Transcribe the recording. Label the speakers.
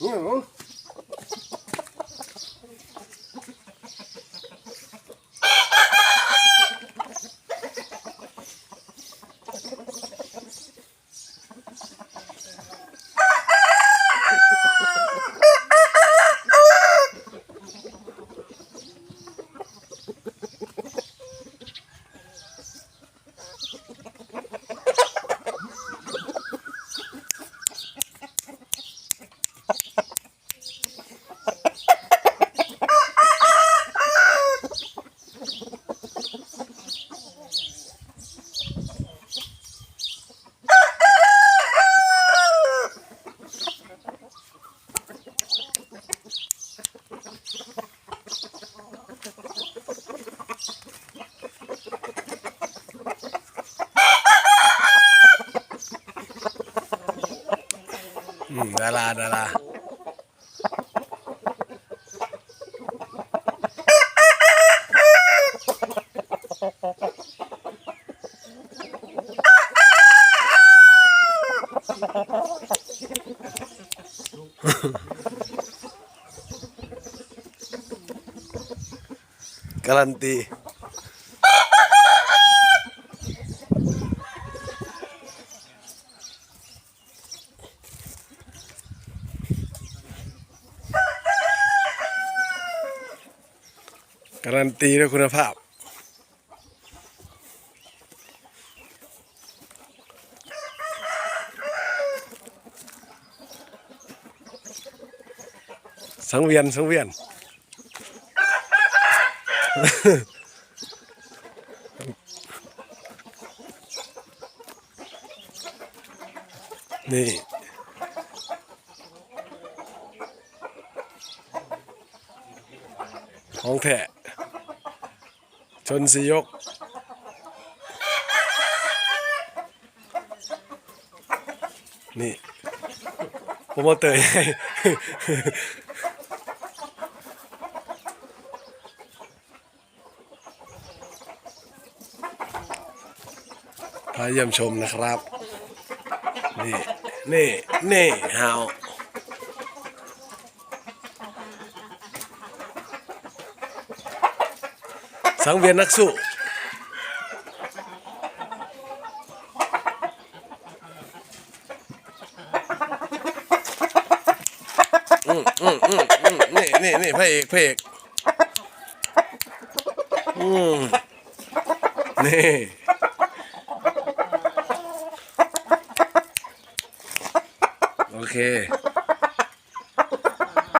Speaker 1: เนี่ยเหรอ อืมดาราดารา การันตีด้วยคุณภาพ สังเวียน สังเวียน นี่ของแท้ ชนสียก นี่โปรโมเตอร์ใหญ่พาเยี่ยมชมนะครับ นี่ นี่ นี่ฮาว สังเวียนนักสู้อืมอืมอืมอืมนี่นี่นี่พระเอกพระเอกอืมนี่โอเค